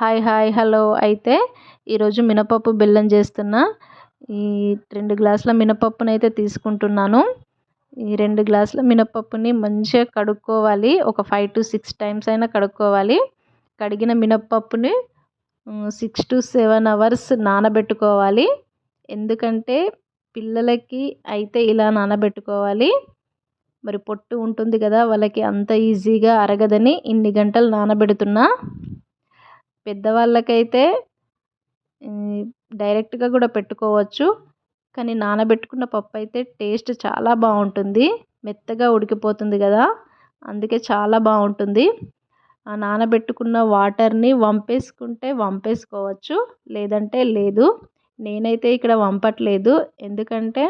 Hi hi hello. అయితే ఈరోజు మినపప్పు బెల్లం చేస్తున్నా. ఈ రెండు గ్లాసుల మినపప్పుని అయితే తీసుకుంటున్నాను. ఈ రెండు గ్లాసుల మినపప్పుని మంచిగా కడుక్కోవాలి. ఒక ఫైవ్ టు సిక్స్ టైమ్స్ అయినా కడుక్కోవాలి. కడిగిన మినపప్పుని సిక్స్ టు సెవెన్ అవర్స్ నానబెట్టుకోవాలి. ఎందుకంటే పిల్లలకి అయితే ఇలా నానబెట్టుకోవాలి. మరి పొట్టు ఉంటుంది కదా వాళ్ళకి అంత ఈజీగా అరగదని ఇన్ని గంటలు నానబెడుతున్నా. పెద్దవాళ్ళకైతే డైరెక్ట్గా కూడా పెట్టుకోవచ్చు. కానీ నానబెట్టుకున్న పప్పు అయితే టేస్ట్ చాలా బాగుంటుంది మెత్తగా ఉడికిపోతుంది కదా! అందుకే చాలా బాగుంటుంది ఆ నానబెట్టుకున్న వాటర్ని వంపేసుకుంటే వంపేసుకోవచ్చు. లేదంటే లేదు. నేనైతే ఇక్కడ వంపట్లేదు. ఎందుకంటే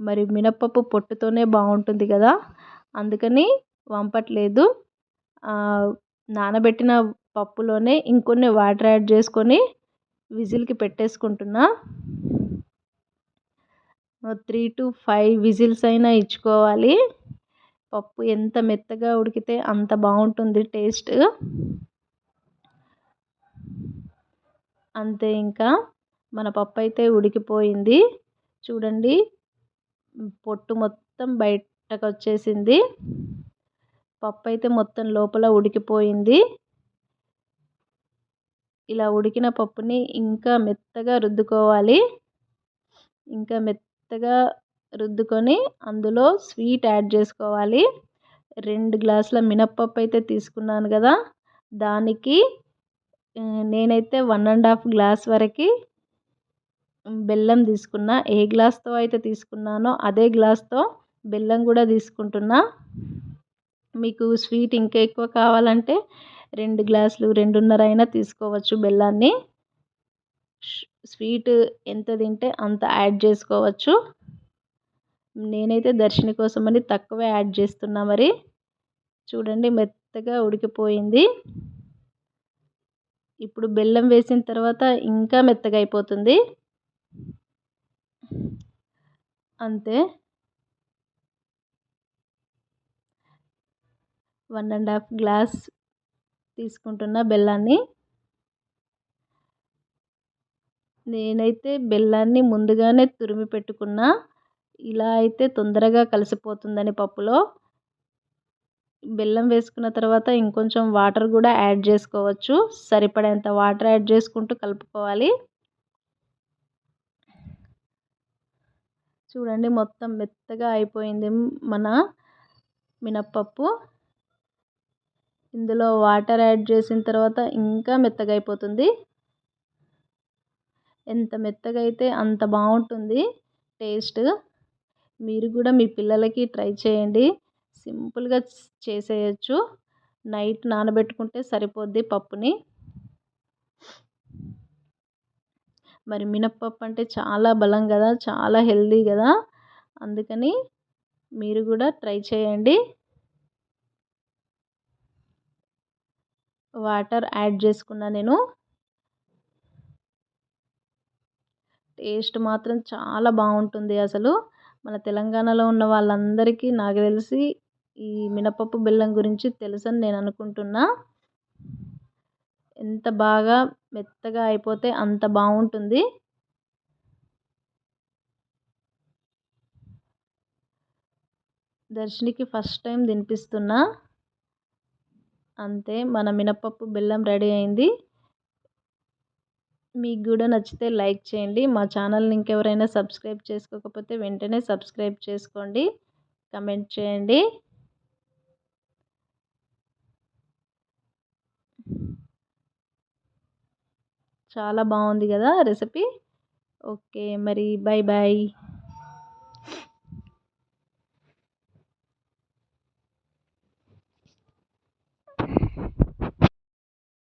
మరి మినప్పప్పు పొట్టుతోనే బాగుంటుంది కదా! అందుకని వంపట్లేదు. నానబెట్టిన పప్పులోనే ఇంకొన్ని వాటర్ యాడ్ చేసుకొని విజిల్కి పెట్టేసుకుంటున్నా. త్రీ టు ఫైవ్ విజిల్స్ అయినా ఇచ్చుకోవాలి. పప్పు ఎంత మెత్తగా ఉడికితే అంత బాగుంటుంది టేస్ట్. అంతే ఇంకా మన పప్పు అయితే ఉడికిపోయింది. చూడండి పొట్టు మొత్తం బయటకు వచ్చేసింది పప్పు అయితే మొత్తం లోపల ఉడికిపోయింది. ఇలా ఉడికిన పప్పుని ఇంకా మెత్తగా రుద్దుకోవాలి. ఇంకా మెత్తగా రుద్దుకొని అందులో స్వీట్ యాడ్ చేసుకోవాలి. రెండు గ్లాసుల మినప్పప్పు అయితే తీసుకున్నాను కదా దానికి నేనైతే వన్ అండ్ హాఫ్ గ్లాస్ వరకు బెల్లం తీసుకున్నా. ఏ గ్లాస్తో అయితే తీసుకున్నానో అదే గ్లాస్తో బెల్లం కూడా తీసుకుంటున్నా. మీకు స్వీట్ ఇంకా ఎక్కువ కావాలంటే రెండు గ్లాసులు రెండున్నర అయినా తీసుకోవచ్చు బెల్లాన్ని. స్వీట్ ఎంత తింటే అంత యాడ్ చేసుకోవచ్చు. నేనైతే దర్శిని కోసమని తక్కువే యాడ్ చేస్తున్నా మరి. చూడండి మెత్తగా ఉడికిపోయింది. ఇప్పుడు బెల్లం వేసిన తర్వాత ఇంకా మెత్తగా అయిపోతుంది. అంతే. వన్ అండ్ హాఫ్ గ్లాస్ తీసుకుంటున్న బెల్లాన్ని. నేనైతే బెల్లాన్ని ముందుగానే తురిమి పెట్టుకున్నా. ఇలా అయితే తొందరగా కలిసిపోతుందని పప్పులో. బెల్లం వేసుకున్న తర్వాత ఇంకొంచెం వాటర్ కూడా యాడ్ చేసుకోవచ్చు. సరిపడేంత వాటర్ యాడ్ చేసుకుంటూ కలుపుకోవాలి. చూడండి మొత్తం మెత్తగా అయిపోయింది మన మినప్పప్పు. ఇందులో వాటర్ యాడ్ చేసిన తర్వాత ఇంకా మెత్తగా అయిపోతుంది ఎంత మెత్తగా అయితే అంత బాగుంటుంది టేస్ట్. మీరు కూడా మీ పిల్లలకి ట్రై చేయండి. సింపుల్గా చేసేయచ్చు. నైట్ నానబెట్టుకుంటే సరిపోద్ది పప్పుని. మరి మినప్పప్పు అంటే చాలా బలం కదా చాలా హెల్దీ కదా అందుకని మీరు కూడా ట్రై చేయండి. వాటర్ యాడ్ చేసుకున్నా నేను. టేస్ట్ మాత్రం చాలా బాగుంటుంది అసలు. మన తెలంగాణలో ఉన్న వాళ్ళందరికీ నాకు తెలిసి ఈ మినపప్పు బెల్లం గురించి తెలుసని నేను అనుకుంటున్నా. ఎంత బాగా మెత్తగా అయిపోతే అంత బాగుంటుంది. దర్శినికి ఫస్ట్ టైం తినిపిస్తున్నా. అంతే మన మినపప్పు బెల్లం రెడీ అయింది. మీకు కూడా నచ్చితే లైక్ చేయండి. మా ఛానల్ని ఇంకెవరైనా సబ్స్క్రైబ్ చేసుకోకపోతే వెంటనే సబ్స్క్రైబ్ చేసుకోండి. కమెంట్ చేయండి. చాలా బాగుంది కదా రెసిపీ. ఓకే మరి బాయ్ బాయ్